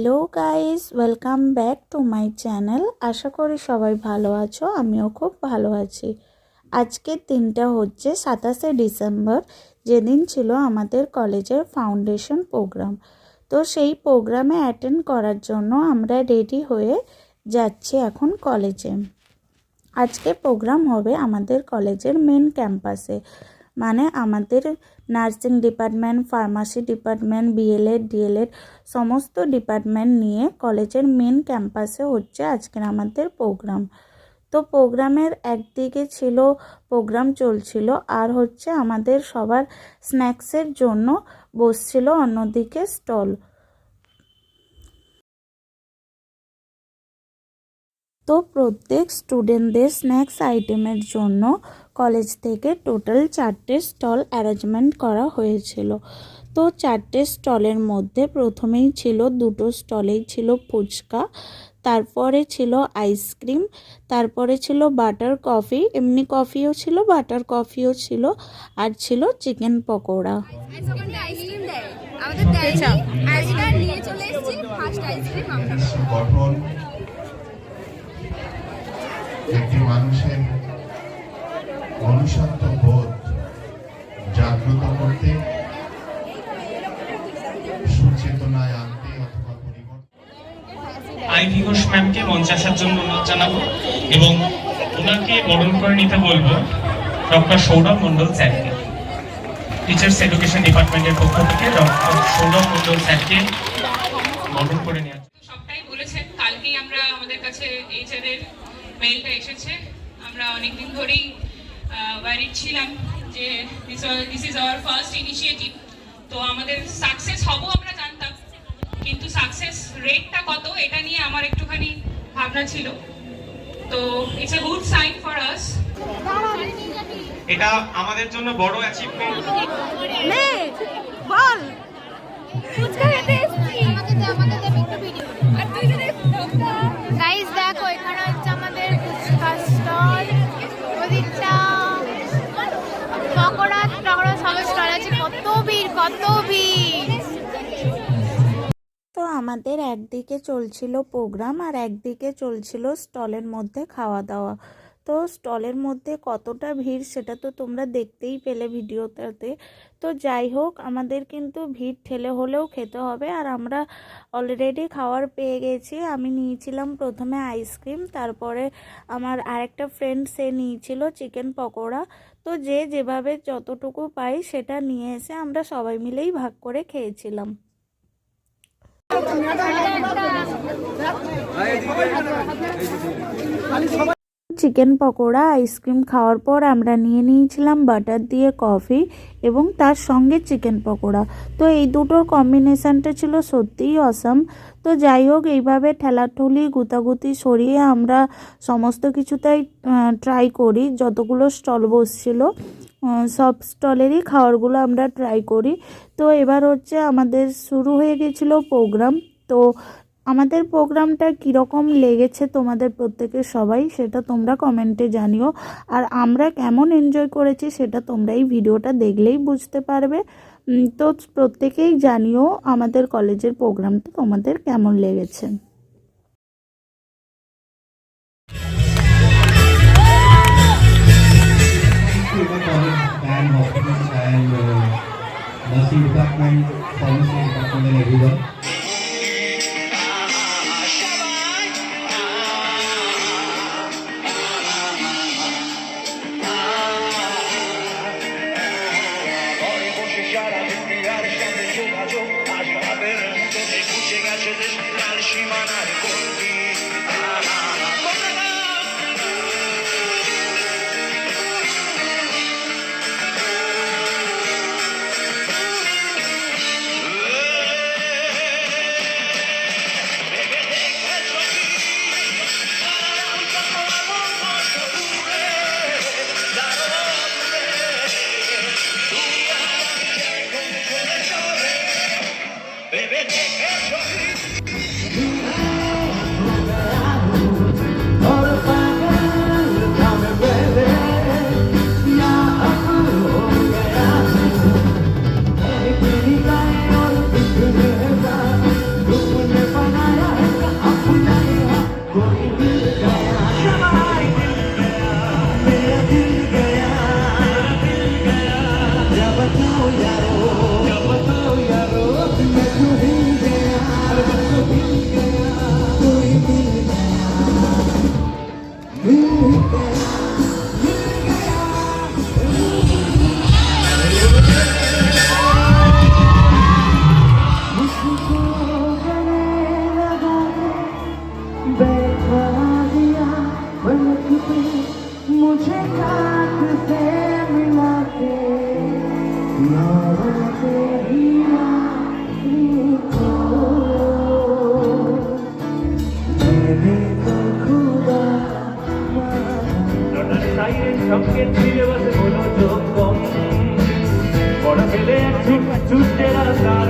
Hello guys welcome back to my channel আশা করি সবাই ভালো আছো, আমিও খুব ভালো আছি। আজকের দিনটা হচ্ছে সাতাশে ডিসেম্বর, যেদিন ছিল আমাদের কলেজের ফাউন্ডেশন প্রোগ্রাম। তো সেই প্রোগ্রামে অ্যাটেন্ড করার জন্য আমরা রেডি হয়ে যাচ্ছি এখন কলেজে। আজকে প্রোগ্রাম হবে আমাদের কলেজের মেন ক্যাম্পাসে মানে আমাদের nursing department, pharmacy department, BLEd, DLEd সমস্ত ডিপার্টমেন্ট নিয়ে কলেজের মেন ক্যাম্পাসে হচ্ছে আজকের আমাদের প্রোগ্রাম। তো প্রোগ্রামের একদিকে ছিল, প্রোগ্রাম চলছিল আর হচ্ছে আমাদের সবার স্ন্যাক্সের জন্য বসছিল অন্যদিকে স্টল। তো প্রত্যেক স্টুডেন্টদের স্ন্যাক্স আইটেমের জন্য কলেজ থেকে টোটাল চারটে স্টল অ্যারেঞ্জমেন্ট করা হয়েছিল। তো চারটে স্টলের মধ্যে প্রথমেই ছিল দুটো স্টলেই ছিল ফুচকা তারপরে ছিল আইসক্রিম তারপরে ছিল বাটার কফি এমনি কফিও ছিল বাটার কফিও ছিল আর ছিল চিকেন পকোড়া। আমাদের নিয়ে চলে এসেছি ফার্স্ট আইসক্রিম আমরা গঠন একটি মানুষের অনুসত্ব বোধ জাগ্রত করতে সুচেতনায় আনতে অথবা পরিবর্তন আইভি ঘোষ ম্যামকে মঞ্চে আসার জন্য অনুরোধ জানাব এবং ওনাকে বরণ করে নিতে বলব ডক্টর সৌরভ মন্ডল স্যারকে টিচার্স এডুকেশন ডিপার্টমেন্টের পক্ষ থেকে ডক্টর সৌরভ মন্ডল স্যারকে বরণ করে জন্য। সবটাই বলেছেন কালকেই আমরা আমাদের কাছে এইচআর এর মেইলটা এসেছে। আমরা অনেকদিন ধরেই ওয়ারিড ছিলাম যে this is our first initiative তো আমাদের সাকসেস হব আমরা জানতাম কিন্তু সাকসেস রেটটা কত এটা নিয়ে আমার একটুখানি ভাবনা ছিল। তো it's a good sign for us এটা আমাদের জন্য বড় অ্যাচিভমেন্ট গাইস তো আমাদের একদিকে চলছিল প্রোগ্রাম আর একদিকে চলছিল স্টলের মধ্যে খাওয়া দাওয়া। তো স্টলের মধ্যে কতটা ভিড় সেটা তো তোমরা দেখতেই পেলে ভিডিওটাতে। তো যাই হোক, আমাদের কিন্তু ভিড় ঠেলে হলেও খেতে হবে। আর আমরা অলরেডি খাওয়ার পেয়ে গেছি। আমি নিয়েছিলাম প্রথমে আইসক্রিম তারপরে আমার আরেকটা ফ্রেন্ড সে নিয়েছিল চিকেন পকোড়া। তো যে যেভাবে যতটুকু পাই সেটা নিয়ে এসে আমরা সবাই মিলেই ভাগ করে খেয়েছিলাম। চিকেন পকোড়া, আইসক্রিম খাওয়ার পর আমরা নিয়ে নিয়েছিলাম বাটার দিয়ে কফি এবং তার সঙ্গে চিকেন পকোড়া। তো এই দুটোর কম্বিনেশানটা ছিল সত্যিই অসাম তো যাই হোক, এইভাবে ঠেলাঠুলি, গুতাগুতি সরিয়ে আমরা সমস্ত কিছুটাই ট্রাই করি। যতগুলো স্টল বসছিল সব স্টলেরই খাবারগুলো আমরা ট্রাই করি। তো এবার হচ্ছে আমাদের শুরু হয়ে গেছিল প্রোগ্রাম তো আমাদের প্রোগ্রামটা কীরকম লেগেছে তোমাদের প্রত্যেকের সবাই সেটা তোমরা কমেন্টে জানিও। আর আমরা কেমন এনজয় করেছি সেটা তোমরা এই ভিডিওটা দেখলেই বুঝতে পারবে। তো প্রত্যেকেই জানিও আমাদের কলেজের প্রোগ্রামটা তোমাদের কেমন লেগেছে। Uh, department, গেছে দেশ লাল সীমানার গন্ডি बैठा दिया पलक पे मुझे काट से मिला के तेरी সঙ্গে সিলেবাস হলো যোগ কম বড় ফেলে এক ছুট ছুটে তার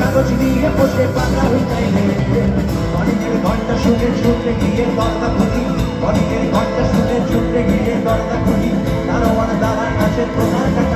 কাগজ দিয়ে বসে পাতা হইতাইলে অনেকের ঘণ্টা শুনে ছুটে গিয়ে দরদা খুঁজি অনেকের ঘণ্টা শুনে ছুটে গিয়ে দরদা তারা অনেক দালান আছে প্রধান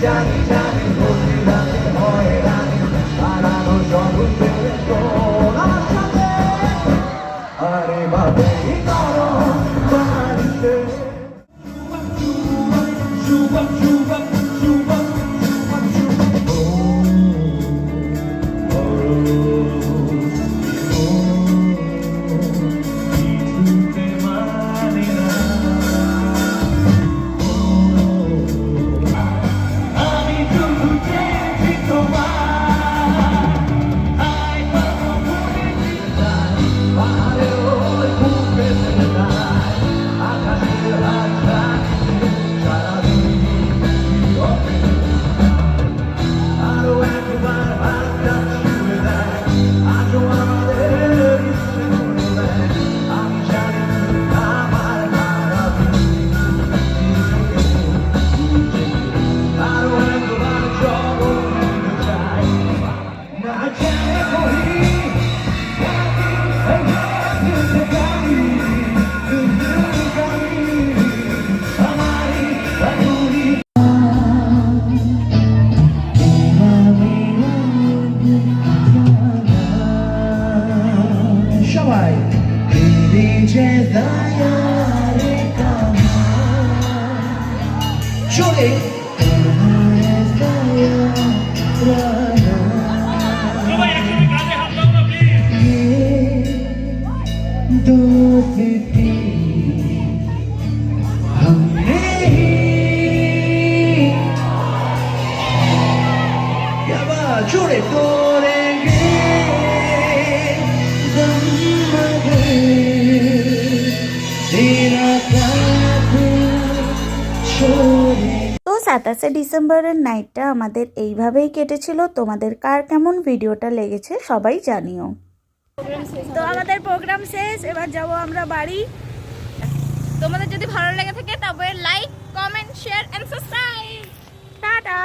Johnny. thy সাতাশে ডিসেম্বরের নাইটটা আমাদের এইভাবেই কেটেছিল। তোমাদের কার কেমন ভিডিওটা লেগেছে সবাই জানিও। তো আমাদের প্রোগ্রাম শেষ, এবার যাব আমরা বাড়ি। তোমাদের যদি ভালো লেগে থাকে তবে like comment share and subscribe tata!